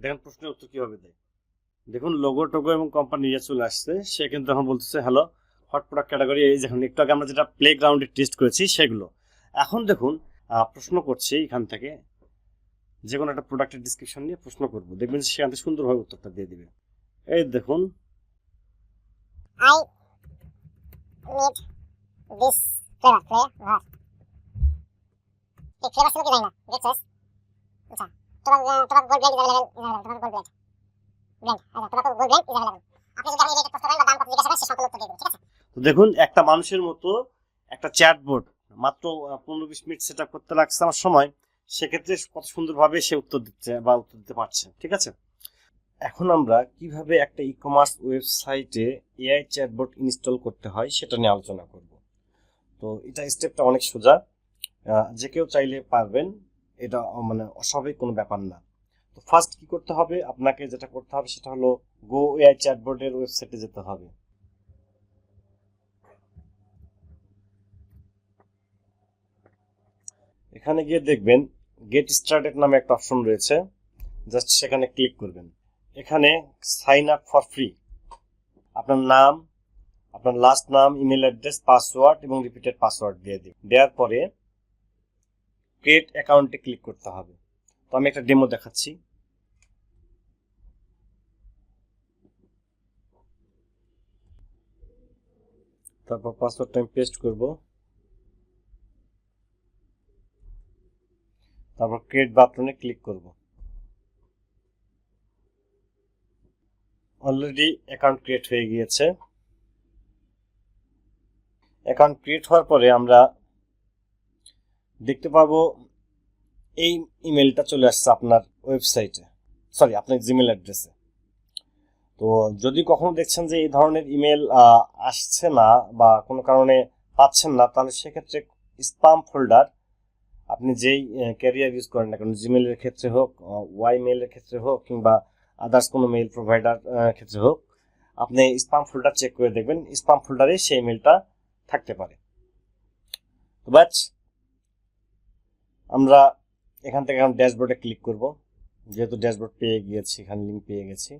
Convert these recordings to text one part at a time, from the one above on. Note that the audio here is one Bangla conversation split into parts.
দেখেন প্রশ্নের উত্তর কীভাবে দেয়? দেখুন লোগো টোগো এবং কোম্পানি নিয়ে চলে আসছে, সে কিন্তু এখন বলতেছে হ্যালো হট প্রোডাক্ট ক্যাটাগরি এই দেখুন একটু আগে আমরা যেটা প্লে গ্রাউন্ডে টেস্ট করেছি, সেগুলো। এখন দেখুন প্রশ্ন করছে এখান থেকে, যে কোনো একটা প্রোডাক্টের ডিসক্রিপশন নিয়ে প্রশ্ন করব। দেখবেন যে সেখান থেকে সুন্দরভাবে উত্তরটা দিয়ে দিবে। এই দেখুন। আচ্ছা দেখুন, একটা মানুষের মতো একটা চ্যাটবোর্ড মাত্র পনেরো বিশ মিনিট সেট করতে লাগছে আমার সময়, সেক্ষেত্রে কত সুন্দরভাবে সে উত্তর দিচ্ছে বা উত্তর দিতে পারছে, ঠিক আছে? এখন আমরা কীভাবে একটা ই কমার্স ওয়েবসাইটে এআই চ্যাটবোর্ড ইনস্টল করতে হয়, সেটা নিয়ে আলোচনা করব। তো এটা স্টেপটা অনেক সোজা। যে কেউ চাইলে পারবেন এটা মানে অস্বাভাবিক কোনো ব্যাপার না। তো ফার্স্ট কি করতে হবে? আপনাকে যেটা করতে হবে সেটা হলো গো এআই চ্যাটবোর্ডের ওয়েবসাইটে যেতে হবে। এখানে গিয়ে দেখবেন গেট স্টার্টেড নামে একটা অপশন রয়েছে। জাস্ট সেখানে ক্লিক করবেন। এখানে সাইন আপ ফর ফ্রি আপনার নাম, আপনার লাস্ট নাম ইমেল অ্যাড্রেস পাসওয়ার্ড এবং রিপিটেড পাসওয়ার্ড দিয়ে দিন দেওয়ার পরে ক্রিয়েট অ্যাকাউন্টে ক্লিক করতে হবে। তো আমি একটা ডেমো দেখাচ্ছি। তারপর পাসওয়ার্ডটা আমি পেস্ট করব। তারপর ক্রিয়েট বাটনে ক্লিক করব। অলরেডি অ্যাকাউন্ট ক্রিয়েট হয়ে গিয়েছে। অ্যাকাউন্ট ক্রিয়েট হওয়ার পরে আমরা দেখতে পাবো এই ইমেলটা চলে আসছে আপনার ওয়েবসাইটে সরি আপনার জিমেল অ্যাড্রেসে তো যদি কখনো দেখছেন যে এই ধরনের ইমেল আসছে না বা কোনো কারণে পাচ্ছেন না, তাহলে সেক্ষেত্রে স্পাম ফোল্ডার আপনি যেই ক্যারিয়ার ইউজ করেন না কেন জিমেলের ক্ষেত্রে হোক ওয়াই মেলের ক্ষেত্রে হোক কিংবা আদার্স কোনো মেল প্রোভাইডার ক্ষেত্রে হোক, আপনি স্পাম ফোল্ডার চেক করে দেখবেন স্পাম ফোল্ডারে সেই মেলটা থাকতে পারে। তো ব্যাচ আমরা এখান থেকে এখন ড্যাশবোর্ডে ক্লিক করব। যেহেতু ড্যাশবোর্ড পেয়ে গিয়েছি, এখানে লিঙ্ক পেয়ে গেছি।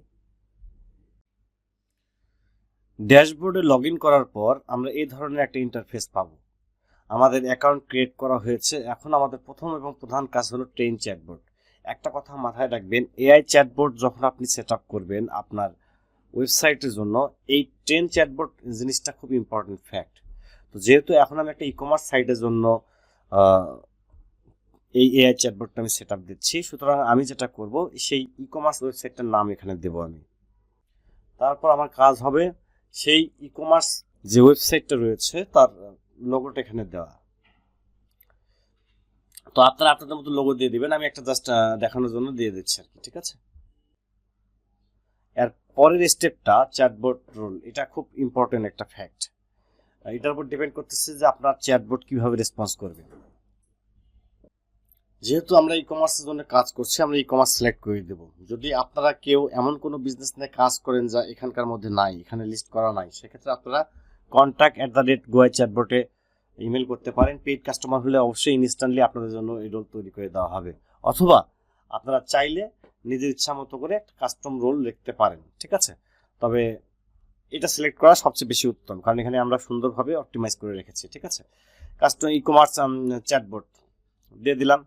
ড্যাশবোর্ডে লগ করার পর আমরা এই ধরনের একটা ইন্টারফেস পাবো। আমাদের অ্যাকাউন্ট ক্রিয়েট করা হয়েছে। এখন আমাদের প্রথম এবং প্রধান কাজ হলো ট্রেন চ্যাটবোর্ড একটা কথা মাথায় রাখবেন এআই চ্যাটবোর্ড যখন আপনি সেট করবেন আপনার ওয়েবসাইটের জন্য, এই ট্রেন চ্যাটবোর্ড জিনিসটা খুব ইম্পর্টেন্ট ফ্যাক্ট তো যেহেতু এখন আমি একটা ই কমার্স সাইটের জন্য এই এআই চ্যাটবোর্ডটা আমি সেট দিচ্ছি। সুতরাং আমি যেটা করব, সেই ই কমার্স ওয়েবসাইটটার নাম এখানে দেবো আমি। তারপর আমার কাজ হবে সেই ই কমার্স যে ওয়েবসাইটটা রয়েছে, তার লোগোটা এখানে দেওয়া। তো আপনারা আপনাদের মতো লোগো দিয়ে দেবেন, আমি একটা জাস্ট দেখানোর জন্য দিয়ে দিচ্ছি আর কি, ঠিক আছে? এর পরের স্টেপটা চ্যাটবোর্ড রোল এটা খুব ইম্পর্টেন্ট একটা ফ্যাক্ট এটার উপর ডিপেন্ড করতেছে যে আপনার চ্যাটবোর্ড কীভাবে রেসপন্স করবে। যেহেতু আমরা ই কমার্সের জন্য কাজ করছি, আমরা ই কমার্স সিলেক্ট করে দেব। যদি আপনারা কেউ এমন কোনো বিজনেস নিয়ে কাজ করেন যা এখানকার মধ্যে নাই, এখানে লিস্ট করা নাই, সেক্ষেত্রে আপনারা contact at the rate Goa চ্যাটবোর্ডে email করতে পারেন। পেইড কাস্টমার হলে অবশ্যই ইনস্ট্যান্টলি আপনাদের জন্য এই রোল তৈরি করে দেওয়া হবে। অথবা আপনারা চাইলে নিজের ইচ্ছা মতো করে একটা কাস্টম রোল লিখতে পারেন, ঠিক আছে? তবে এটা সিলেক্ট করা সবচেয়ে বেশি উত্তম, কারণ এখানে আমরা সুন্দরভাবে অপটিমাইজ করে রেখেছি, ঠিক আছে? কাস্টম ই কমার্স চ্যাটবোর্ড দিয়ে দিলাম।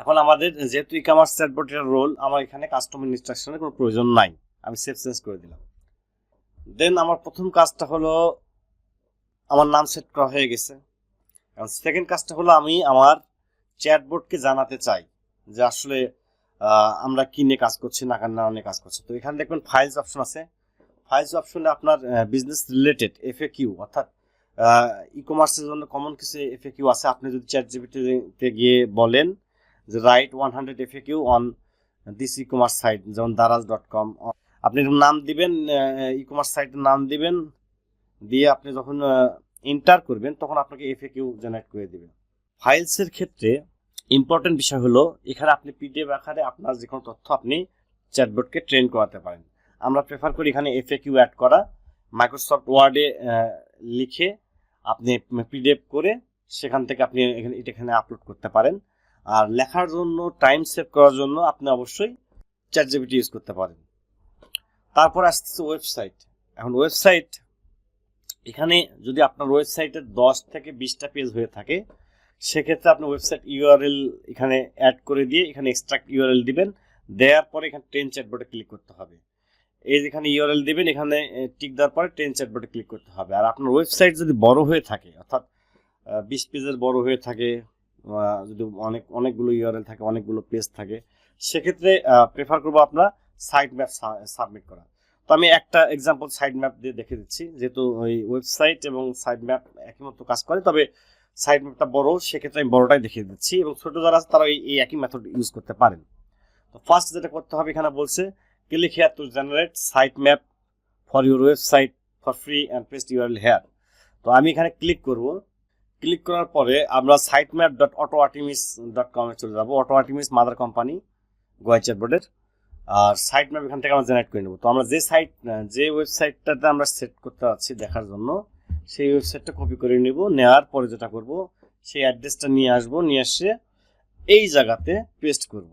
এখন আমাদের যেহেতু ই কমার্স চ্যাটবোর্ডের রোল আমার এখানে কাস্টমার ইনস্ট্রাকশনের কোনো প্রয়োজন নাই। আমি সেভ চেঞ্জ করে দিলাম। দেন আমার প্রথম কাজটা হলো, আমার নাম সেট করা হয়ে গেছে। সেকেন্ড কাজটা হলো, আমি আমার চ্যাটবোর্ডকে জানাতে চাই যে আসলে আমরা কি নিয়ে কাজ করছি, না না নিয়ে কাজ করছি। তো এখানে দেখবেন ফাইলস অপশন আছে। ফাইলস অপশনে আপনার বিজনেস রিলেটেড এফএ কিউ অর্থাৎ ই কমার্সের জন্য কমন কিছু এফএ কিউ আছে। আপনি যদি চ্যাট জিবিটিতে গিয়ে বলেন যে write one hundred F A Q on this e commerce site যেমন দারাজ ডট কম আপনি নাম দিবেন ই কমার্স সাইটের নাম দিবেন, দিয়ে আপনি যখন এন্টার করবেন, তখন আপনাকে এফএ কিউ জেনারেট করে দিবে। ফাইলসের ক্ষেত্রে ইম্পর্টেন্ট বিষয় হলো, এখানে আপনি পিডিএফ আকারে আপনার যে কোনো তথ্য আপনি চ্যাটবোর্ডকে ট্রেন করাতে পারেন। আমরা প্রেফার করি এখানে এফএ কিউ অ্যাড করা। মাইক্রোসফট ওয়ার্ডে লিখে আপনি পিডিএফ করে সেখান থেকে আপনি এখানে এটা এখানে আপলোড করতে পারেন। আর লেখার জন্য টাইম সেভ করার জন্য আপনি অবশ্যই চ্যাট জিপিটি ইউজ করতে পারেন। তারপর আসতেছে ওয়েবসাইট এখন ওয়েবসাইট এখানে যদি আপনার ওয়েবসাইটের দশ থেকে বিশটা পেজ হয়ে থাকে, সেক্ষেত্রে আপনি ওয়েবসাইট ইউআরএল এখানে অ্যাড করে দিয়ে এখানে এক্সট্রাক্ট ইউআরএল দিবেন। দেওয়ার পরে এখানে ট্রেন চ্যাটবোর্ডে ক্লিক করতে হবে। এই যেখানে ইউআরএল দিবেন, এখানে টিক দেওয়ার পরে ট্রেন চ্যাটবোর্ডে ক্লিক করতে হবে। আর আপনার ওয়েবসাইট যদি বড় হয়ে থাকে, অর্থাৎ বিশ পেজের বড় হয়ে থাকে যদি অনেক, অনেকগুলো ইউআরএল থাকে, অনেকগুলো পেজ থাকে, সেক্ষেত্রে প্রেফার করব আপনার সাইট ম্যাপ সাবমিট করা। তো আমি একটা এক্সাম্পল সাইড ম্যাপ দিয়ে দেখে দিচ্ছি। যেহেতু ওই ওয়েবসাইট এবং সাইড ম্যাপ একই মতো কাজ করে, তবে সাইড ম্যাপটা বড়, সেক্ষেত্রে আমি বড়টাই দেখিয়ে দিচ্ছি এবং ছোটো যারা আছে, তারা এই একই মেথড ইউজ করতে পারেন। তো ফার্স্ট যেটা করতে হবে এখানে বলছে click here to generate site map for your website for free and paste URL here তো আমি এখানে ক্লিক করব। ক্লিক করার পরে আমরা site map dot auto Artemis dot কমে চলে যাব। Auto Artemis mother company Goa চ্যাটবোর্ডের আর সাইট ম্যাপ এখান থেকে আমরা জেনারেট করে নেব। তো আমরা যে সাইট যে ওয়েবসাইটটাতে আমরা সেট করতে যাচ্ছি দেখার জন্য, সেই ওয়েবসাইটটা কপি করে নেব। নেওয়ার পরে যেটা করব, সেই অ্যাড্রেসটা নিয়ে আসব। নিয়ে এসে এই জায়গাতে পেস্ট করব।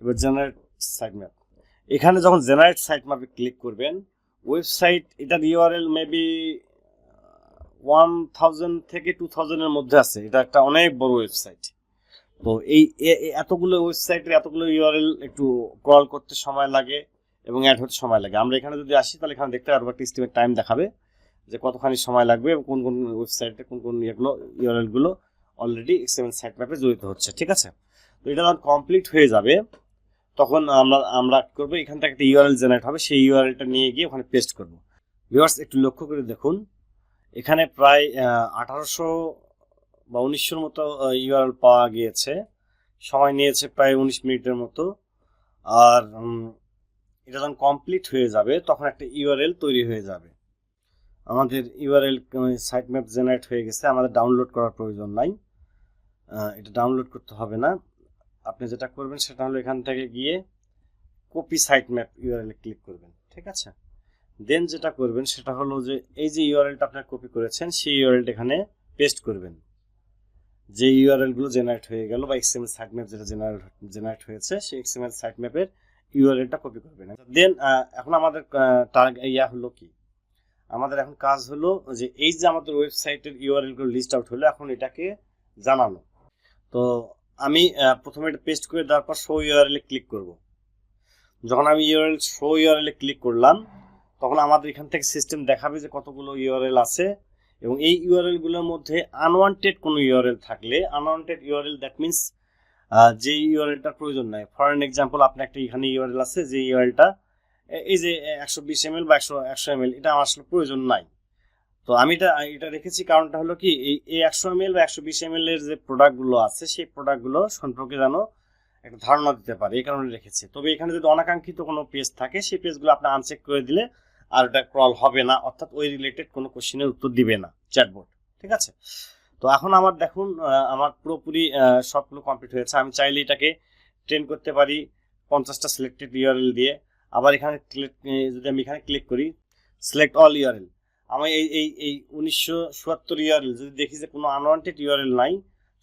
এবার জেনারেট সাইট ম্যাপ এখানে যখন জেনারেট সাইট ম্যাপে ক্লিক করবেন ওয়েবসাইট এটার ইউআরএল মেবি ওয়ান থাউজেন্ড থেকে টু থাউজেন্ডের মধ্যে আছে। এটা একটা অনেক বড় ওয়েবসাইট তো এই এতগুলো ওয়েবসাইটের এতগুলো ইউআরএল একটু ক্রল করতে সময় লাগে এবং অ্যাড হতে সময় লাগে। আমরা এখানে যদি আসি, তাহলে এখানে দেখতে পারব একটা স্টিমের টাইম দেখাবে যে কতখানি সময় লাগবে এবং কোন কোন ওয়েবসাইটে কোন কোন ইয়েগুলো ইউআরএলগুলো অলরেডি এক্সএমএল সাইট ম্যাপে জড়িত হচ্ছে, ঠিক আছে? তো এটা যখন কমপ্লিট হয়ে যাবে, তখন আমরা আমরা কি করব? এখান থেকে একটা ইউআরএল জেনারেট হবে। সেই ইউআরএলটা নিয়ে গিয়ে ওখানে পেস্ট করব। ভিউয়ার্স একটু লক্ষ্য করে দেখুন। এখানে প্রায় আঠারোশো বা উনিশশোর মতো ইউআরএল পাওয়া গিয়েছে। সময় নিয়েছে প্রায় উনিশ মিনিটের মতো। আর এটা যখন কমপ্লিট হয়ে যাবে, তখন একটা ইউআরএল তৈরি হয়ে যাবে। আমাদের ইউআরএল সাইট ম্যাপ জেনারেট হয়ে গেছে। আমাদের ডাউনলোড করার প্রয়োজন নাই। এটা ডাউনলোড করতে হবে না। আপনি যেটা করবেন, সেটা হলো এখান থেকে গিয়ে copy site map URL click করবেন। ঠিক আছে? দেন যেটা করবেন সেটা হলো যে এই যে ইউআরএলটা আপনার কপি করেছেন, সেই ইউআরএলটা এখানে পেস্ট করবেন। যে ইউআরএলগুলো জেনারেট হয়ে গেল বা এক্সএমএল সাইট ম্যাপ যেটা জেনারেট জেনারেট হয়েছে, সেই এক্সএমএল সাইট ম্যাপের ইউআরএলটা কপি করবেন। দেন এখন আমাদের ইয়া হলো কি? আমাদের এখন কাজ হলো যে এই যে আমাদের ওয়েবসাইটের ইউআরএলগুলো লিস্ট আউট হলো, এখন এটাকে জানানো। তো আমি প্রথমে এটা পেস্ট করে দেওয়ার পর শো ইউআরএল ক্লিক করব। যখন আমি ইউআরএল শো ইউআরএল ক্লিক করলাম তখন আমাদের এখান থেকে সিস্টেম দেখাবে যে কতগুলো ইউআরএল আছে। এবং এই ইউআরএলগুলোর মধ্যে আনওয়ান্টেড কোনো ইউআরএল থাকলে আনওয়ান্টেড ইউআরএল দ্যাট মিনস যে ইউআরএলটার প্রয়োজন নাই। ফর এন এক্সাম্পল আপনার একটা এখানে ইউআরএল আছে, যে ইউআরএলটা এই যে একশো বিশ এম বা একশো একশো এম এটা আমার আসলে প্রয়োজন নাই। তো আমি এটা এটা রেখেছি কারণটা হলো কি, এই এই একশো এম বা একশো বিশ এম এর যে প্রোডাক্টগুলো আছে, সেই প্রোডাক্টগুলো সম্পর্কে যেন একটা ধারণা দিতে পারে, এই কারণে রেখেছি। তবে এখানে যদি অনাকাঙ্ক্ষিত কোনো পেজ থাকে, সেই পেজগুলো আপনি আনচেক করে দিলে আর ওটা ক্রল হবে না, অর্থাৎ ওই রিলেটেড কোনো কোশ্চেনের উত্তর দিবে না চ্যাটবোর্ড ঠিক আছে? তো এখন আমার দেখুন আমার পুরোপুরি সবগুলো কমপ্লিট হয়েছে। আমি চাইলে এটাকে ট্রেন করতে পারি পঞ্চাশটা সিলেক্টেড ইউআরএল দিয়ে। আবার এখানে যদি আমি এখানে ক্লিক করি সিলেক্ট অল ইউআরএল আমি এই এই এই উনিশশো চুয়াত্তর ইউআরএল যদি দেখি যে কোনো আনওয়ান্টেড ইউআরএল নাই,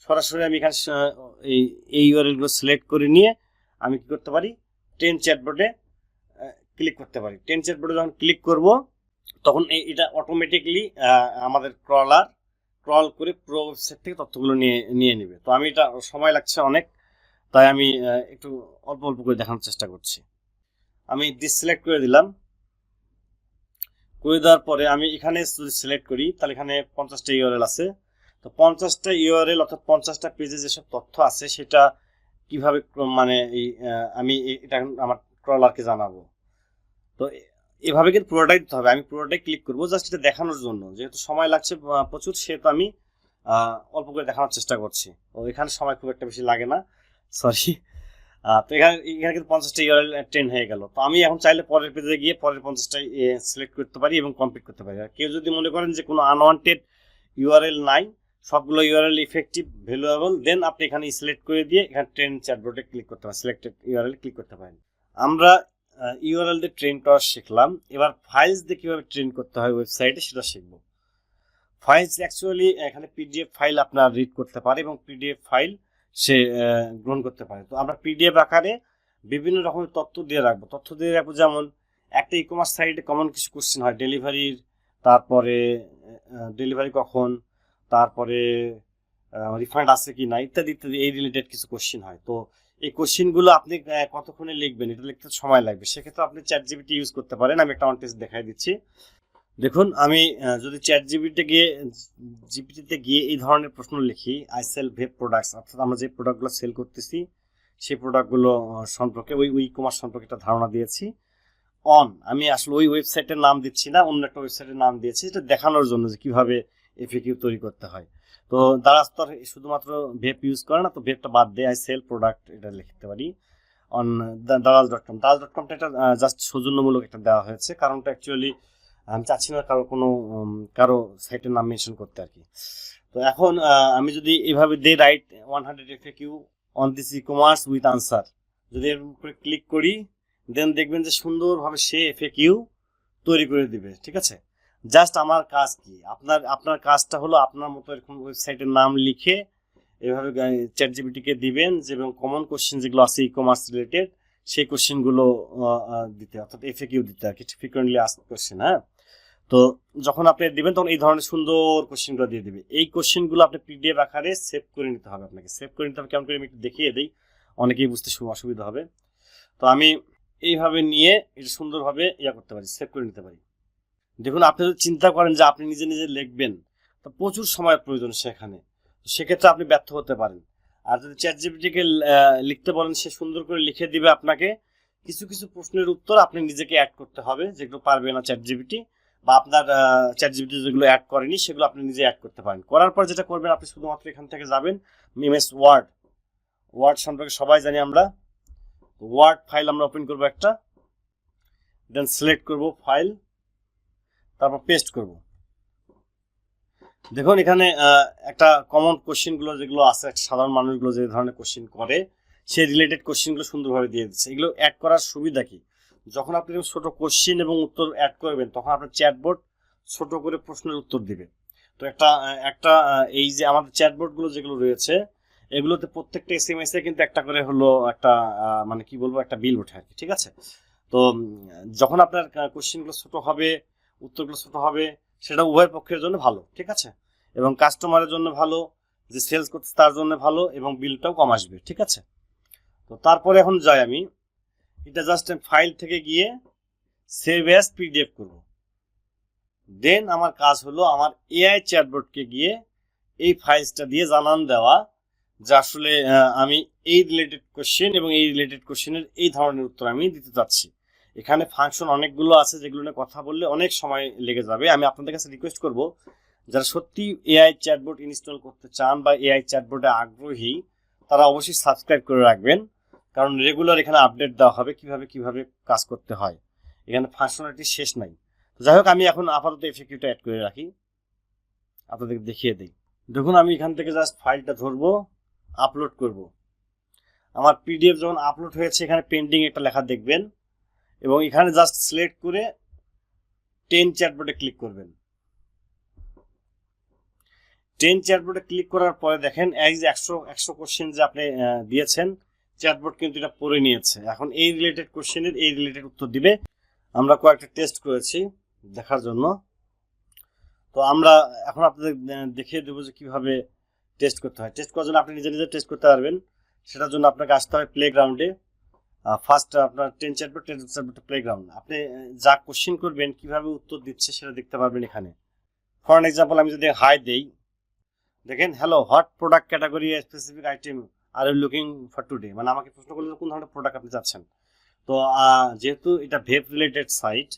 সরাসরি আমি এখানে এই এই সিলেক্ট করে নিয়ে আমি কি করতে পারি ট্রেন চ্যাটবোর্ডে ক্লিক করতে পারি। টেন চ্যাটবোর্ডে যখন ক্লিক করব, তখন এটা অটোমেটিকলি আমাদের ক্রলার ক্রল করে পুরো ওয়েবসাইট থেকে তথ্যগুলো নিয়ে নিয়ে নেবে। তো আমি এটা সময় লাগছে অনেক, তাই আমি একটু অল্প অল্প করে দেখানোর চেষ্টা করছি। আমি ডিসিলেক্ট করে দিলাম। করে দেওয়ার পরে আমি এখানে যদি সিলেক্ট করি, তাহলে এখানে পঞ্চাশটা ইউআরএল আছে। তো পঞ্চাশটা ইউআরএল অর্থাৎ পঞ্চাশটা পেজে যেসব তথ্য আছে, সেটা কীভাবে মানে আমি এটা আমার ক্রলারকে জানাব। তো এভাবে কিন্তু পুরোটাই দিতে হবে। আমি পুরোটাই ক্লিক করব জাস্ট এটা দেখানোর জন্য। যেহেতু সময় লাগছে প্রচুর, সেহেতু আমি অল্প করে দেখানোর চেষ্টা করছি। ও এখানে সময় খুব একটা বেশি লাগে না। সরি তো এখানে এখানে কিন্তু পঞ্চাশটা ইউআরএল ট্রেন হয়ে গেল। তো আমি এখন চাইলে পরের পেজে গিয়ে পরের পঞ্চাশটা সিলেক্ট করতে পারি এবং কমপ্লিট করতে পারি। আর কেউ যদি মনে করেন যে কোনো আনওয়ান্টেড ইউআরএল নাই, সবগুলো ইউআরএল ইফেক্টিভ ভ্যালুয়েবল দেন আপনি এখানে সিলেক্ট করে দিয়ে এখানে ট্রেন চ্যাটবোর্ডে ক্লিক করতে পারেন। সিলেক্টেড ইউআরএল ক্লিক করতে পারেন। আমরা ইউআরএল দিয়ে ট্রেন করা শিখলাম। এবার ফাইলস দিয়ে কীভাবে ট্রেন করতে হয় ওয়েবসাইটে সেটা শিখব। ফাইলস অ্যাকচুয়ালি এখানে পিডিএফ ফাইল আপনার রিড করতে পারে এবং পিডিএফ ফাইল সে গ্রহণ করতে পারে। তো আমরা পিডিএফ আকারে বিভিন্ন রকমের তথ্য দিয়ে রাখব। তথ্য দিয়ে রাখব যেমন, একটা ই কমার্স সাইটে কমন কিছু কোশ্চেন হয় ডেলিভারির তারপরে ডেলিভারি কখন, তারপরে রিফান্ড আছে কি না, ইত্যাদি ইত্যাদি, এই রিলেটেড কিছু কোশ্চেন হয়। তো এই কোশ্চেনগুলো আপনি কতক্ষণে লিখবেন? এটা লিখতে সময় লাগবে। সেক্ষেত্রে আপনি চ্যাট জিবিটি ইউজ করতে পারেন। আমি একটা টেস্ট দেখাই দিচ্ছি। দেখুন, আমি যদি চ্যাট জিবিতে গিয়ে জিপিটিতে গিয়ে এই ধরনের প্রশ্ন লিখি আই সেল ভেব প্রোডাক্টস অর্থাৎ আমরা যে প্রোডাক্টগুলো সেল করতেছি, সেই প্রোডাক্টগুলো সম্পর্কে, ওই ই কমার্স সম্পর্কে একটা ধারণা দিয়েছি। অন আমি আসলে ওই ওয়েবসাইটের নাম দিচ্ছি না, অন্য একটা ওয়েবসাইটের নাম দিয়েছি এটা দেখানোর জন্য যে কীভাবে এফএকিউ তৈরি করতে হয়। তো দারাজ তো আর শুধুমাত্র ভেব ইউজ করে না, তো ভেবটা বাদ দিয়ে আই সেল প্রোডাক্ট এটা লিখতে পারি on Dalal dot com Daraz dot কমটা এটা জাস্ট সৌজন্যমূলক একটা দেওয়া হয়েছে। কারণটা অ্যাকচুয়ালি আমি চাচ্ছি না কারও কোনো কারও সাইটের নাম মেনশন করতে আর কি। তো এখন আমি যদি এভাবে they write one hundred F Q on this e commerce with answer যদি এরকম করে ক্লিক করি দেন দেখবেন যে সুন্দরভাবে সে এফ কিউ তৈরি করে দিবে, ঠিক আছে? জাস্ট আমার কাজ কি? আপনার আপনার কাজটা হলো আপনার মতো এরকম ওয়েবসাইটের নাম লিখে এভাবে চ্যাট জিবিটিকে দিবেন এবং কমন কোশ্চেন যেগুলো আছে ই কমার্স রিলেটেড সেই কোশ্চেনগুলো দিতে, অর্থাৎ এফ কিউ দিতে আর কি ফ্রিকোয়েন্টলি আস কোশ্চেন হ্যাঁ? তো যখন আপনি দিবেন, তখন এই ধরনের সুন্দর কোশ্চেনগুলো দিয়ে দিবে। এই কোশ্চেনগুলো আপনি পিডিএফ আকারে সেভ করে নিতে হবে আপনাকে। সেভ করে নিতে হবে, কেমন করে আমি একটু দেখিয়ে দিই, অনেকেই বুঝতে অসুবিধা হবে। তো আমি এইভাবে নিয়ে এটা সুন্দরভাবে ইয়া করতে পারি সেভ করে নিতে পারি। দেখুন, আপনি যদি চিন্তা করেন যে আপনি নিজে নিজে লিখবেন, তো প্রচুর সময়ের প্রয়োজন সেখানে। সেক্ষেত্রে আপনি ব্যর্থ হতে পারেন। আর যদি চ্যাট জিপিটিকে লিখতে বলেন, সে সুন্দর করে লিখে দিবে আপনাকে, কিছু কিছু প্রশ্নের উত্তর আপনি নিজেকে অ্যাড করতে হবে, যেগুলো পারবে না চ্যাট জিপিটি বা আপনার চ্যাট জিপিটি যেগুলো অ্যাড করেনি, সেগুলো আপনি নিজে অ্যাড করতে পারেন। করার পর যেটা করবেন, আপনি শুধুমাত্র এখান থেকে যাবেন এমএস ওয়ার্ড ওয়ার্ড সম্পর্কে সবাই জানি আমরা। ওয়ার্ড ফাইল আমরা ওপেন করব একটা দেন সিলেক্ট করব ফাইল তারপর পেস্ট করব। দেখুন, এখানে একটা কমন কোশ্চেনগুলো যেগুলো আছে সাধারণ মানুষগুলো যে ধরনের কোশ্চেন করে, সেই রিলেটেড কোশ্চেনগুলো সুন্দরভাবে দিয়ে দিচ্ছে। এগুলো অ্যাড করার সুবিধা কি? যখন আপনি ছোট কোশ্চেন এবং উত্তর অ্যাড করবেন, তখন আপনার চ্যাটবোর্ড ছোট করে প্রশ্নের উত্তর দিবে। তো একটা একটা এই যে আমাদের চ্যাটবোর্ডগুলো যেগুলো রয়েছে, এগুলোতে প্রত্যেকটা এস এম এস এ কিন্তু একটা করে হলো একটা মানে কি বলব, একটা বিল ওঠে আর কি, ঠিক আছে? তো যখন আপনার কোশ্চেনগুলো ছোট হবে উত্তরগুলো ছোট হবে সেটা উভয় পক্ষের জন্য ভালো, ঠিক আছে? এবং কাস্টমারের জন্য ভালো, যে সেলস করছে তার জন্য ভালো, এবং বিলটাও কম আসবে, ঠিক আছে? তো তারপরে এখন যাই আমি। এটা জাস্ট ফাইল থেকে গিয়ে সেভ অ্যাজ পিডিএফ করব। দেন আমার কাজ হলো আমার এআই চ্যাটবোর্ডকে গিয়ে এই ফাইলসটা দিয়ে জানান দেওয়া, যে আসলে আমি এই রিলেটেড কোশ্চেন এবং এই রিলেটেড কোশ্চেনের এই ধরনের উত্তর আমি দিতে চাচ্ছি। এখানে ফাংশন অনেকগুলো আছে যেগুলো নিয়ে কথা বললে অনেক সময় লেগে যাবে। আমি আপনাদের কাছে রিকোয়েস্ট করব, যারা সত্যি এআই চ্যাটবোর্ড ইনস্টল করতে চান বা এআই চ্যাটবোর্ডে আগ্রহী, তারা অবশ্যই সাবস্ক্রাইব করে রাখবেন। কারণ রেগুলার এখানে আপডেট দেওয়া হবে কীভাবে কীভাবে কাজ করতে হয়। এখানে ফাংশনালিটি শেষ নাই। তো যাই হোক, আমি এখন আপাতত এফএকিউটা অ্যাড করে রাখি। আপনাদের দেখিয়ে দিই। দেখুন, আমি এখান থেকে জাস্ট ফাইলটা ধরবো আপলোড করব। আমার পিডিএফ যখন আপলোড হয়েছে, এখানে পেন্ডিং একটা লেখা দেখবেন। এবং এখানে জাস্ট সিলেক্ট করে টেন চ্যাটবোর্ডে ক্লিক করবেন। টেন চ্যাটবোর্ডে ক্লিক করার পরে দেখেন, এই যে একশো একশো কোশ্চেন যে আপনি দিয়েছেন চ্যাটবোর্ড কিন্তু এটা পড়ে নিয়েছে। এখন এই রিলেটেড কোশ্চেনের এই রিলেটেড উত্তর দিবে। আমরা কয়েকটা টেস্ট করেছি দেখার জন্য। তো আমরা এখন আপনাদের দেখিয়ে দেবো যে কীভাবে টেস্ট করতে হয়। টেস্ট করার জন্য আপনি নিজে নিজে টেস্ট করতে পারবেন। সেটার জন্য আপনাকে আসতে হবে প্লে গ্রাউন্ডে ফার্স্ট আপনার ten chatbot ten chatbot play ground আপনি যা কোশ্চেন করবেন, কীভাবে উত্তর দিচ্ছে সেটা দেখতে পারবেন এখানে। ফর এক্সাম্পল আমি যদি হাই দেই, দেখেন hello hot product category specific item are you looking for today মানে আমাকে প্রশ্ন করলে কোন ধরনের প্রোডাক্ট আপনি চাচ্ছেন? তো যেহেতু এটা web related site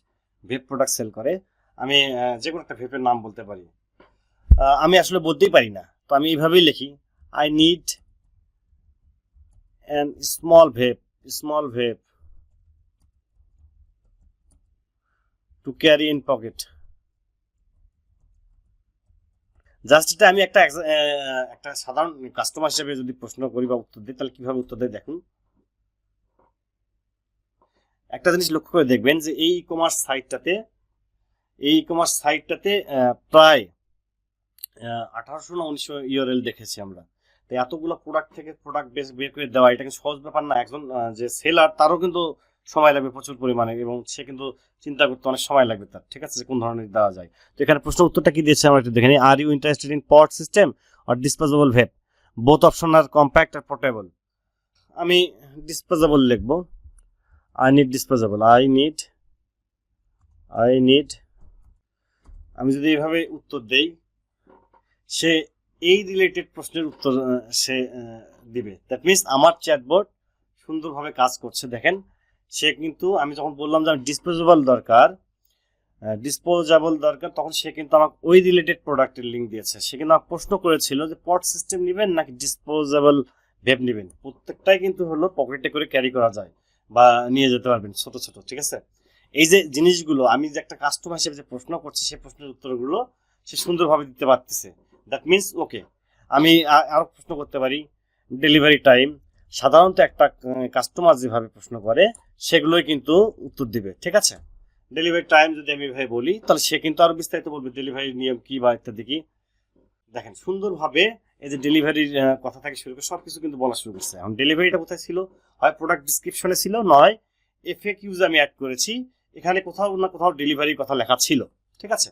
web product sell করে, আমি যে কোনো একটা ভেবের নাম বলতে পারি। আমি আসলে বলতেই পারি না। তো আমি এইভাবেই লিখি I need an small vape small vape to carry in pocket just এটা আমি একটা একটা সাধারণ কাস্টমার হিসেবে যদি প্রশ্ন করি বা উত্তর দিই, তাহলে কীভাবে উত্তর দেয় দেখুন? একটা জিনিস লক্ষ্য করে দেখবেন যে এই কমার্স সাইটটাতে এই কমার্স সাইটটাতে প্রায় আঠারোশো না উনিশশো ইউআরএল দেখেছি আমরা। এতগুলো প্রোডাক্ট থেকে প্রোডাক্ট বেশ বের করে দেওয়া এটা কিন্তু সহজ ব্যাপার না। একজন যে সেলার তারও কিন্তু সময় লাগবে প্রচুর পরিমাণে এবং সে কিন্তু চিন্তা করতে অনেক সময় লাগবে তার। ঠিক আছে? যে কোন ধরনের দেওয়া যায়। তো এখানে প্রশ্ন উত্তরটা কি দিয়েছে আমরা একটু দেখে নিই। Are you interested in pot system or disposable vape both option are compact R portable আমি ডিসপোজেবল লিখব। I need disposable I need I need আমি যদি এইভাবে উত্তর দেই, সে এই রিলেটেড প্রশ্নের উত্তর সে দিবে। দ্যাট মিনস আমার চ্যাটবোর্ড সুন্দরভাবে কাজ করছে। দেখেন, সে কিন্তু, আমি যখন বললাম যে ডিসপোজেবল দরকার ডিসপোজেবল দরকার, তখন সে কিন্তু আমাকে ওই রিলেটেড প্রোডাক্টের লিঙ্ক দিয়েছে। সে কিন্তু আমাকে প্রশ্ন করেছিল যে পট সিস্টেম নেবেন নাকি ডিসপোজেবল ভেব নেবেন? প্রত্যেকটাই কিন্তু হলো পকেটে করে ক্যারি করা যায় বা নিয়ে যেতে পারবেন ছোট ছোট, ঠিক আছে? এই যে জিনিসগুলো, আমি যে একটা কাস্টমার হিসেবে যে প্রশ্ন করছি সেই প্রশ্নের উত্তরগুলো সে সুন্দরভাবে দিতে পারতেছে। দ্যাট মিনস ওকে আমি আ- আরও প্রশ্ন করতে পারি। ডেলিভারি টাইম সাধারণত একটা কাস্টমার যেভাবে প্রশ্ন করে, সেগুলোই কিন্তু উত্তর দিবে, ঠিক আছে? ডেলিভারি টাইম যদি আমি ভাই বলি, তাহলে সে কিন্তু আরও বিস্তারিত বলবে ডেলিভারি নিয়ম কি বা ইত্যাদি কি। দেখেন, সুন্দরভাবে এই যে ডেলিভারির কথা থেকে শুরু করে সব কিছু কিন্তু বলা শুরু করছে। এখন ডেলিভারিটা কোথায় ছিল? হয় প্রোডাক্ট ডিসক্রিপশনে ছিল, নয় এফএক ইউজ আমি অ্যাড করেছি, এখানে কোথাও না কোথাও ডেলিভারির কথা লেখা ছিল, ঠিক আছে?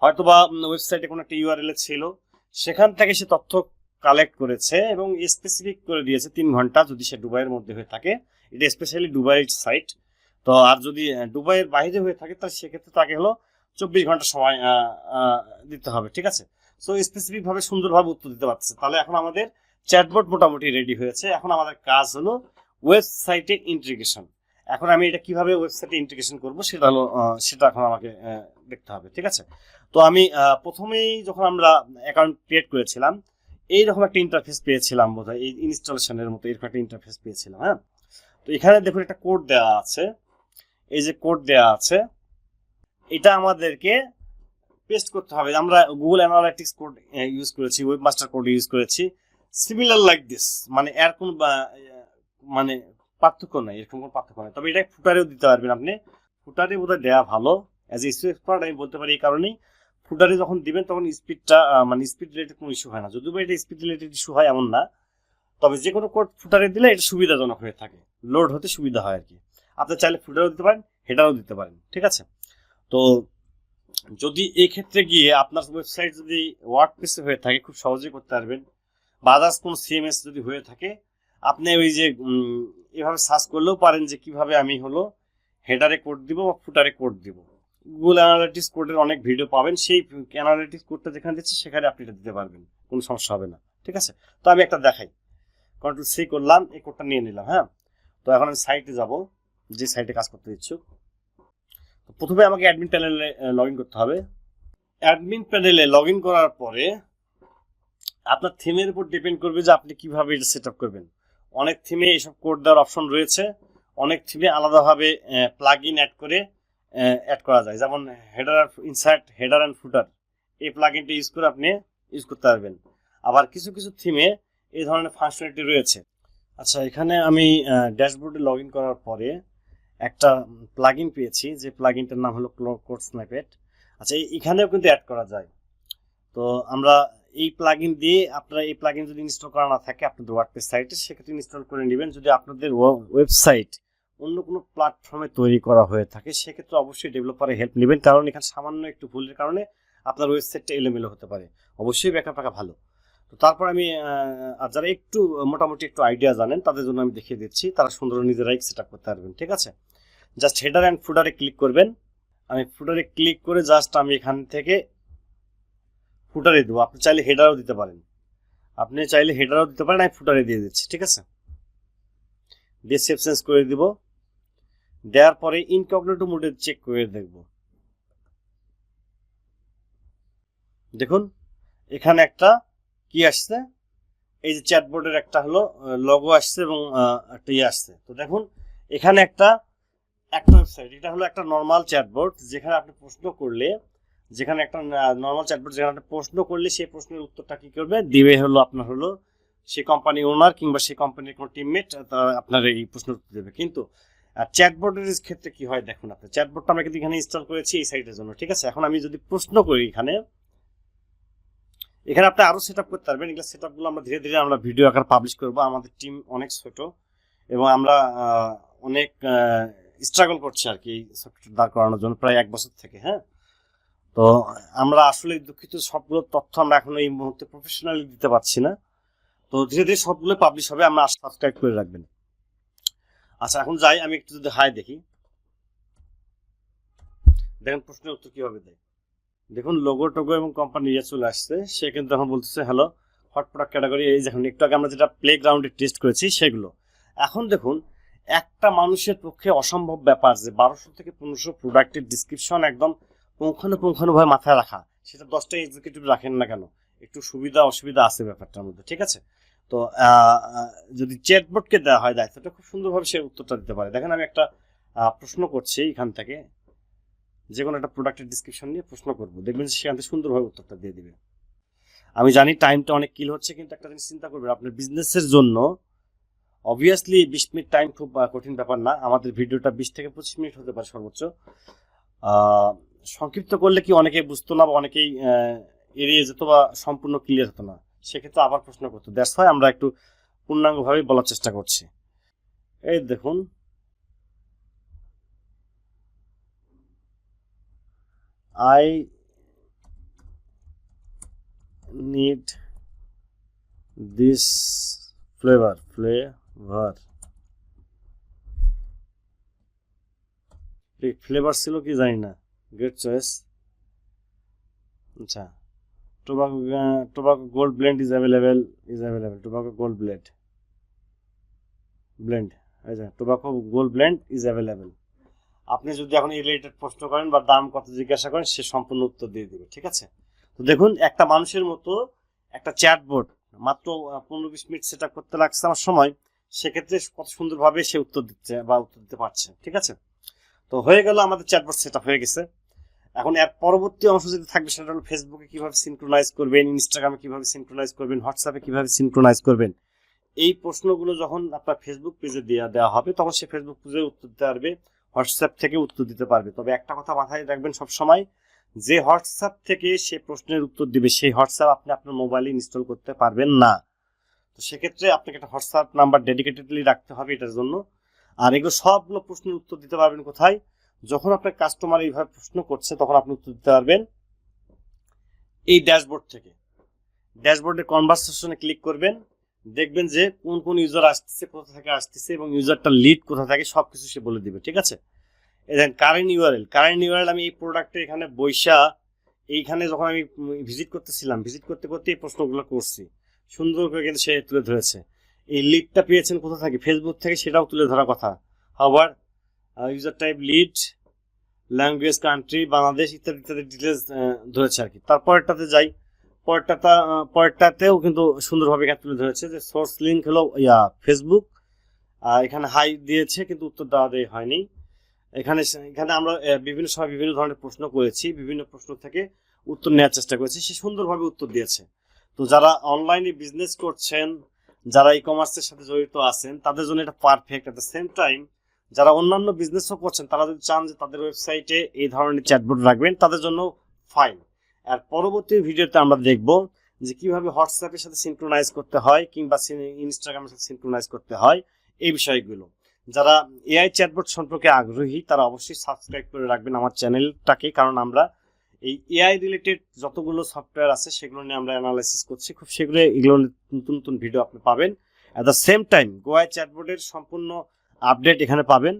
হয়তো বা ওয়েবসাইটে কোনো একটা ইউআরএল ছিল সেখান থেকে সে তথ্য কালেক্ট করেছে এবং স্পেসিফিক করে দিয়েছে তিন ঘণ্টা যদি সে দুবাইয়ের মধ্যে হয়ে থাকে। এটা স্পেশালি দুবাই সাইট তো আর যদি দুবাইয়ের বাইরে হয়ে থাকে, তাহলে সেক্ষেত্রে তাকে হলো চব্বিশ ঘণ্টা সময় দিতে হবে, ঠিক আছে? সো স্পেসিফিকভাবে সুন্দরভাবে উত্তর দিতে পারছে তাহলে এখন আমাদের চ্যাটবোর্ড মোটামুটি রেডি হয়েছে। এখন আমাদের কাজ হলো ওয়েবসাইটে ইন্টিগ্রেশন এখন আমি এটা কীভাবে ওয়েবসাইটে ইন্টিগ্রেশন করব সেটা হলো সেটা এখন আমাকে দেখতে হবে, ঠিক আছে? তো আমি প্রথমেই যখন আমরা অ্যাকাউন্ট ক্রিয়েট করেছিলাম, এইরকম একটা ইন্টারফেস পেয়েছিলাম বোধহয়, এই ইনস্টলেশনের মতো এরকম একটা ইন্টারফেস পেয়েছিলাম হ্যাঁ? তো এখানে দেখুন একটা কোড দেওয়া আছে। এই যে কোড দেওয়া আছে, এটা আমাদেরকে পেস্ট করতে হবে। আমরা গুগল অ্যানালাইটিক্স কোড ইউজ করেছি ওয়েব মাস্টার কোড ইউজ করেছি। সিমিলার লাইক দিস মানে এর কোনো মানে পার্থক্য নাই, এরকম কোনো পার্থক্য নাই। তবে এটা ফুটারেও দিতে পারবেন আপনি। ফুটারে বোধহয় দেওয়া ভালো। অ্যাজ এ এক্সপার্ট আমি বলতে পারি এই কারণেই। ফুটারে যখন দিবেন, তখন স্পিডটা মানে স্পিড রিলেটেড কোনো ইস্যু হয় না। যদিও এটা স্পিড রিলেটেড ইস্যু হয়, এমন না। তবে যে কোনো কোড ফুটারে দিলে এটা সুবিধাজনক হয়ে থাকে। লোড হতে সুবিধা হয় আর কি আপনি চাইলে ফুটারও দিতে পারেন হেডারও দিতে পারেন, ঠিক আছে? তো যদি এই ক্ষেত্রে গিয়ে আপনার ওয়েবসাইট যদি ওয়ার্ড পেসে হয়ে থাকে, খুব সহজেই করতে পারবেন। বা আদার্স কোনো সিএমএস যদি হয়ে থাকে, আপনি ওই যে এভাবে সার্চ করলেও পারেন যে কীভাবে আমি হলো হেডারে কোড দিব বা ফুটারে কোড দিব। গুগল অ্যানালিটিক্স কোডের অনেক ভিডিও পাবেন। সেই অ্যানালিটিক্স কোডটা যেখানে দিচ্ছে, সেখানে আপনি এটা দিতে পারবেন। কোনো সমস্যা হবে না। ঠিক আছে? তো আমি একটা দেখাই। কন্ট্রোল সি করলাম, এই কোডটা নিয়ে নিলাম হ্যাঁ? তো এখন আমি সাইটে যাব, যে সাইটে কাজ করতে ইচ্ছুক। প্রথমে আমাকে অ্যাডমিন প্যানেলে লগ করতে হবে। অ্যাডমিন প্যানেলে লগ করার পরে আপনার থিমের উপর ডিপেন্ড করবে যে আপনি কীভাবে এটা সেট করবেন। অনেক থিমে এইসব কোড দেওয়ার অপশন রয়েছে। অনেক থিমে আলাদাভাবে প্লাগ ইন অ্যাড করে অ্যাড করা যায়। যেমন header insert header and footer এই প্লাগ ইনটা ইউজ করে আপনি ইউজ করতে পারবেন। আবার কিছু কিছু থিমে এই ধরনের ফাংশনালিটি রয়েছে। আচ্ছা এখানে আমি ড্যাশবোর্ডে লগ করার পরে একটা প্লাগ ইন পেয়েছি, যে প্লাগ ইনটার নাম হলো কোড স্ন্যাপেট আচ্ছা এখানেও কিন্তু অ্যাড করা যায়। তো আমরা এই প্লাগ ইন দিয়ে আপনারা এই প্লাগ ইন যদি ইনস্টল করা না থাকে আপনাদের ওয়ার্ডপ্রেস সাইটে সেক্ষেত্রে ইনস্টল করে নেবেন। যদি আপনাদের ওয়েবসাইট অন্য কোনো প্ল্যাটফর্মে তৈরি করা হয়ে থাকে, সেক্ষেত্রে অবশ্যই ডেভেলপারের হেল্প নেবেন। কারণ এখানে সামান্য একটু ভুলের কারণে আপনার ওয়েবসাইটটা এলোমেলো হতে পারে। অবশ্যই ব্যাকআপ রাখা ভালো। তো তারপর আমি আর যারা একটু, মোটামুটি একটু আইডিয়া জানেন, তাদের জন্য আমি দেখিয়ে দিচ্ছি। তারা সুন্দর নিজেরাই সেট করতে পারবেন, ঠিক আছে? জাস্ট হেডার অ্যান্ড ফুটারে ক্লিক করবেন। আমি ফুটারে ক্লিক করে জাস্ট আমি এখান থেকে ফুটারে দেবো। আপনি চাইলে হেডারও দিতে পারেন। আপনি চাইলে হেডারও দিতে পারেন, আমি ফুটারে দিয়ে দিচ্ছি, ঠিক আছে? দিয়ে চেঞ্জ করে দিব। দেওয়ার পরে ইনকগনেটো মোডে চেক করে দেখব। দেখুন, এখানে একটা কি আসছে? এই যে চ্যাটবোর্ডের একটা হলো লগো আসছে এবং একটা ইয়ে আসছে। তো দেখুন, এখানে একটা একটা ওয়েবসাইট এটা হলো একটা নর্মাল চ্যাটবোর্ড যেখানে আপনি প্রশ্ন করলে, যেখানে একটা নর্মাল চ্যাটবোর্ড যেখানে আপনি প্রশ্ন করলে সেই প্রশ্নের উত্তরটা কি করবে? দিবে হলো আপনার হলো সেই কোম্পানি ওনার কিংবা সেই কোম্পানির কোনো টিমমেট আপনার এই প্রশ্ন উত্তর দেবে। কিন্তু চ্যাটবোর্ডের ক্ষেত্রে কি হয় দেখুন আপনি চ্যাটবোর্ডটা আমরা কিন্তু এখানে ইনস্টল করেছি এই সাইটের জন্য, ঠিক আছে? এখন আমি যদি প্রশ্ন করি এখানে এখানে আপনি আরও সেট করতে পারবেন। এগুলো সেট আমরা ধীরে ধীরে আমরা ভিডিও আকার পাবলিশ করব। আমাদের টিম অনেক ছোট এবং আমরা অনেক স্ট্রাগল করছি আর কি সফটওয়্যার দাঁড় করানোর জন্য প্রায় এক বছর থেকে হ্যাঁ? তো আমরা আসলে দুঃখিত, সবগুলো তথ্য আমরা এখন এই মুহূর্তে প্রফেশনালি দিতে পারছি না। তো ধীরে ধীরে সবগুলো পাবলিশ হবে। আমরা সাবস্ক্রাইব করে রাখবেন আচ্ছা এখন যাই, আমি একটু যদি হাই দেখি। দেখেন প্রশ্নের উত্তর কীভাবে দেয়? দেখুন লোগো টোগো এবং কোম্পানি ইয়ে চলে আসছে, সে কিন্তু এখন বলতেছে হ্যালো হট প্রোডাক্ট ক্যাটাগরি এই দেখুন একটু আগে আমরা যেটা প্লে গ্রাউন্ডে টেস্ট করেছি, সেগুলো। এখন দেখুন, একটা মানুষের পক্ষে অসম্ভব ব্যাপার যে, বারোশো থেকে পনেরোশো প্রোডাক্টের ডিসক্রিপশন একদম পুঙ্খানুপুঙ্খানুভাবে মাথায় রাখা। সেটা দশটা এক্সিকিউটিভ রাখেন না কেন? একটু সুবিধা অসুবিধা আছে ব্যাপারটার মধ্যে, ঠিক আছে? তো যদি চ্যাটবোর্ডকে দেওয়া হয়, দায়িত্বটা খুব সুন্দরভাবে সে উত্তরটা দিতে পারে। দেখেন আমি একটা প্রশ্ন করছি এখান থেকে। যে কোনো একটা প্রোডাক্টের ডিসক্রিপশন নিয়ে প্রশ্ন করব। দেখবেন সেখান থেকে সুন্দরভাবে উত্তরটা দিয়ে দিবে। আমি জানি টাইমটা অনেক কিল হচ্ছে, কিন্তু একটা জিনিস চিন্তা করবেন, আপনার বিজনেসের জন্য অবভিয়াসলি বিশ মিনিট টাইম খুব কঠিন ব্যাপার না। আমাদের ভিডিওটা বিশ থেকে পঁচিশ মিনিট হতে পারে সর্বোচ্চ। সংক্ষিপ্ত করলে কি অনেকে বুঝতো না বা অনেকেই এড়িয়ে যেত বা সম্পূর্ণ ক্লিয়ার হতো না? সেক্ষেত্রে আবার প্রশ্ন করতো দ্যাটস হয় আমরা একটু পূর্ণাঙ্গভাবে বলার চেষ্টা করছি। এই দেখুন। I need this flavour flavour flavour ছিল কি জানি না গ্রেট চয়েস আচ্ছা। Tobacco tobacco gold blend is available is available tobacco gold blend blend আচ্ছা tobacco gold blend is available আপনি যদি এখন এই রিলেটেড প্রশ্ন করেন বা দাম কত জিজ্ঞাসা করেন, সে সম্পূর্ণ উত্তর দিয়ে দেবে, ঠিক আছে? তো দেখুন, একটা মানুষের মতো একটা চ্যাটবোর্ড মাত্র পনেরো বিশ মিনিট সেটা করতে লাগছে আমার সময়, সেক্ষেত্রে কত সুন্দরভাবে সে উত্তর দিচ্ছে বা উত্তর দিতে পারছে, ঠিক আছে? তো হয়ে গেল আমাদের চ্যাটবোর্ড সেট হয়ে গেছে। এখন এর পরবর্তী অংশ যেটা থাকবে সেটা হলো ফেসবুকে কীভাবে সিনক্রোনাইজ করবেন ইনস্টাগ্রামে কীভাবে সিনক্রোনাইজ করবেন হোয়াটসঅ্যাপে কীভাবে সিনক্রোনাইজ করবেন? এই প্রশ্নগুলো যখন আপনার ফেসবুক পেজে দেওয়া দেওয়া হবে, তখন সে ফেসবুক পেজে উত্তর দিতে পারবে হোয়াটসঅ্যাপ থেকে উত্তর দিতে পারবে। তবে একটা কথা মাথায় রাখবেন সব সময় যে হোয়াটসঅ্যাপ থেকে সে প্রশ্নের উত্তর দিবে, সেই হোয়াটসঅ্যাপ আপনি আপনার মোবাইলে ইনস্টল করতে পারবেন না। তো সেক্ষেত্রে আপনাকে একটা হোয়াটসঅ্যাপ নাম্বার ডেডিকেটেডলি রাখতে হবে এটার জন্য। আর এগুলো সবগুলো প্রশ্নের উত্তর দিতে পারবেন কোথায়? যখন আপনার কাস্টমার এইভাবে প্রশ্ন করছে, তখন আপনি উত্তর দিতে পারবেন এই ড্যাশবোর্ড থেকে। ড্যাশবোর্ডের কনভারসেশনে ক্লিক করবেন। দেখবেন যে কোন কোন ইউজার আসতেছে, কোথা থেকে আসতেছে এবং ইউজারটা লিড কোথা থেকে সব কিছু সে বলে দিবে, ঠিক আছে? দেখেন কারেন্ট ইউআরএল কারেন্ট ইউআরএল আমি এই প্রোডাক্টের এখানে বৈশা, এইখানে যখন আমি ভিজিট করতেছিলাম ভিজিট করতে করতে এই প্রশ্নগুলো করছি। সুন্দর করে কিন্তু সে তুলে ধরেছে। এই লিডটা পেয়েছেন কোথা থেকে? ফেসবুক থেকে, সেটাও তুলে ধরা কথা। আবার user type lead language country Bangladesh ইত্যাদি ইত্যাদি ডিটেলস ধরেছে আর কি তারপরেরটাতে যাই। পরেরটাতে আহ, পরেরটাতেও কিন্তু সুন্দরভাবে এখানে তুলে ধরেছে যে সোর্স লিঙ্ক হলো ইয়া ফেসবুক আর এখানে হাই দিয়েছে কিন্তু উত্তর দেওয়া দেয় হয়নি। এখানে এখানে আমরা বিভিন্ন সময় বিভিন্ন ধরনের প্রশ্ন করেছি বিভিন্ন প্রশ্ন থেকে উত্তর নেওয়ার চেষ্টা করেছি সে সুন্দরভাবে উত্তর দিয়েছে। তো যারা অনলাইনে বিজনেস করছেন যারা ই কমার্সের সাথে জড়িত আছেন তাদের জন্য এটা perfect at the same time যারা অন্যান্য বিজনেসও করছেন, তারা যদি চান যে তাদের ওয়েবসাইটে এই ধরনের চ্যাটবোর্ড রাখবেন, তাদের জন্য ফাইন আর পরবর্তী ভিডিওতে আমরা দেখব যে কীভাবে হোয়াটসঅ্যাপের সাথে সিনক্রোনাইজ করতে হয় কিংবা ইনস্টাগ্রামের সাথে সিনক্রোনাইজ করতে হয়, এই বিষয়গুলো। যারা এআই চ্যাটবোর্ড সম্পর্কে আগ্রহী, তারা অবশ্যই সাবস্ক্রাইব করে রাখবেন আমার চ্যানেলটাকে কারণ আমরা এই এআই রিলেটেড যতগুলো সফটওয়্যার আছে, সেগুলো নিয়ে আমরা অ্যানালাইসিস করছি। খুব শীঘ্রই এগুলো নতুন নতুন ভিডিও আপনি পাবেন। অ্যাট দ্য সেম টাইম গোয়াই চ্যাটবোর্ডের সম্পূর্ণ আপডেট এখানে পাবেন।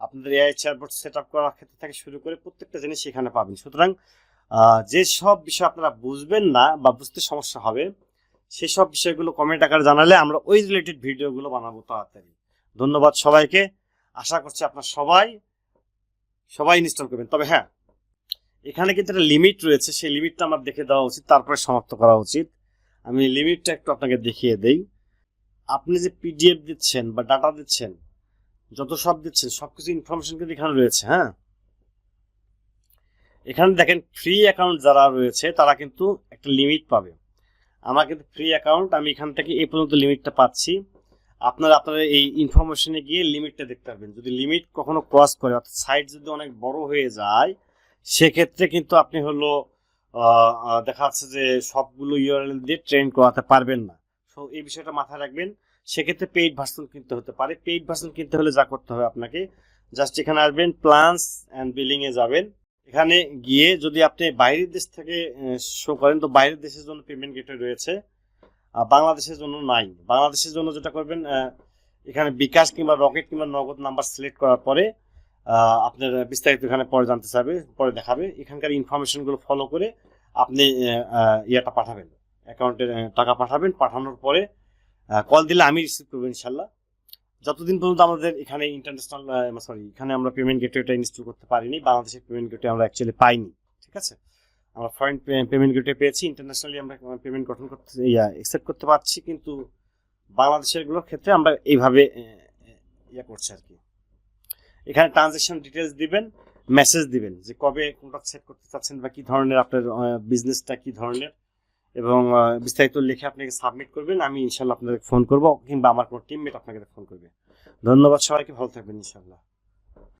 আপনাদের এআই চ্যাটবোর্ড সেট আপ করার ক্ষেত্রে থেকে শুরু করে প্রত্যেকটা জিনিস এখানে পাবেন। সুতরাং যে সব বিষয় আপনারা বুঝবেন না বা বুঝতে সমস্যা হবে সেই সব বিষয়গুলো কমেন্ট আকারে জানালে আমরা ওই রিলেটেড ভিডিওগুলো বানাবো তাড়াতাড়ি। ধন্যবাদ সবাইকে। আশা করছি আপনার সবাই সবাই ইনস্টল করবেন। তবে হ্যাঁ এখানে কিন্তু একটা লিমিট রয়েছে। সেই লিমিটটা আমার দেখে দেওয়া উচিত, তারপরে সমাপ্ত করা উচিত। আমি লিমিটটা একটু আপনাকে দেখিয়ে দেই। আপনি যে পিডিএফ দিচ্ছেন বা ডাটা দিচ্ছেন যত সব দিচ্ছেন সব কিছু ইনফরমেশন কিন্তু এখানে রয়েছে হ্যাঁ? এখানে দেখেন ফ্রি অ্যাকাউন্ট যারা রয়েছে, তারা কিন্তু একটা লিমিট পাবে। আমার কিন্তু ফ্রি অ্যাকাউন্ট আমি এখান থেকে এই পর্যন্ত লিমিটটা পাচ্ছি। আপনারা আপনারা এই ইনফরমেশনে গিয়ে লিমিটটা দেখতে পারবেন। যদি লিমিট কখনো ক্রস করে, অর্থাৎ সাইট যদি অনেক বড় হয়ে যায়, সেক্ষেত্রে কিন্তু আপনি হলো দেখা যাচ্ছে যে সবগুলো ইউআরএল দিয়ে ট্রেন করাতে পারবেন না। সো এই বিষয়টা মাথায় রাখবেন। সেক্ষেত্রে পেইড ভার্সন কিনতে হতে পারে। পেইড ভার্সন কিনতে হলে যা করতে হবে আপনাকে জাস্ট এখানে আসবেন প্লান্স অ্যান্ড বিলিং এ যাবেন। এখানে গিয়ে যদি আপনি বাইরের দেশ থেকে শো করেন, তো বাইরের দেশের জন্য পেমেন্ট গেটওয়ে রয়েছে, আর বাংলাদেশের জন্য নাই। বাংলাদেশের জন্য যেটা করবেন এখানে বিকাশ কিংবা রকেট কিংবা নগদ নাম্বার সিলেক্ট করার পরে আপনার বিস্তারিত এখানে পরে জানতে চাবে পরে দেখাবে। এখানকার ইনফরমেশনগুলো ফলো করে আপনি ইয়েটা পাঠাবেন। অ্যাকাউন্টে টাকা পাঠাবেন, পাঠানোর পরে কল দিলে আমি রিসিভ করব ইনশাল্লাহ। যতদিন পর্যন্ত আমাদের এখানে ইন্টারন্যাশনাল সরি এখানে আমরা পেমেন্ট গেটওয়েটা ইনস্টল করতে পারিনি, বাংলাদেশের পেমেন্ট গেটওয়ে আমরা অ্যাকচুয়ালি পাইনি, ঠিক আছে? আমরা ফরেন পেমেন্ট গেটওয়ে পেয়েছি ইন্টারন্যাশনালি আমরা পেমেন্ট গঠন করতে, ইয়া অ্যাকসেপ্ট করতে পারছি, কিন্তু বাংলাদেশেরগুলোর ক্ষেত্রে আমরা এইভাবে ইয়া করছি আর কি। এখানে ট্রানজেকশন ডিটেলস দিবেন মেসেজ দিবেন যে কবে কোনটা সেট করতে চাচ্ছেন বা কি ধরনের আপনার বিজনেসটা কি ধরনের এবং বিস্তারিত লিখে আপনাকে সাবমিট করবেন, আমি ইনশাল্লাহ আপনাদের ফোন করব, কিংবা আমার কোনো টিমমেট আপনাকে ফোন করবে। ধন্যবাদ সবাইকে, ভালো থাকবেন ইনশাল্লাহ।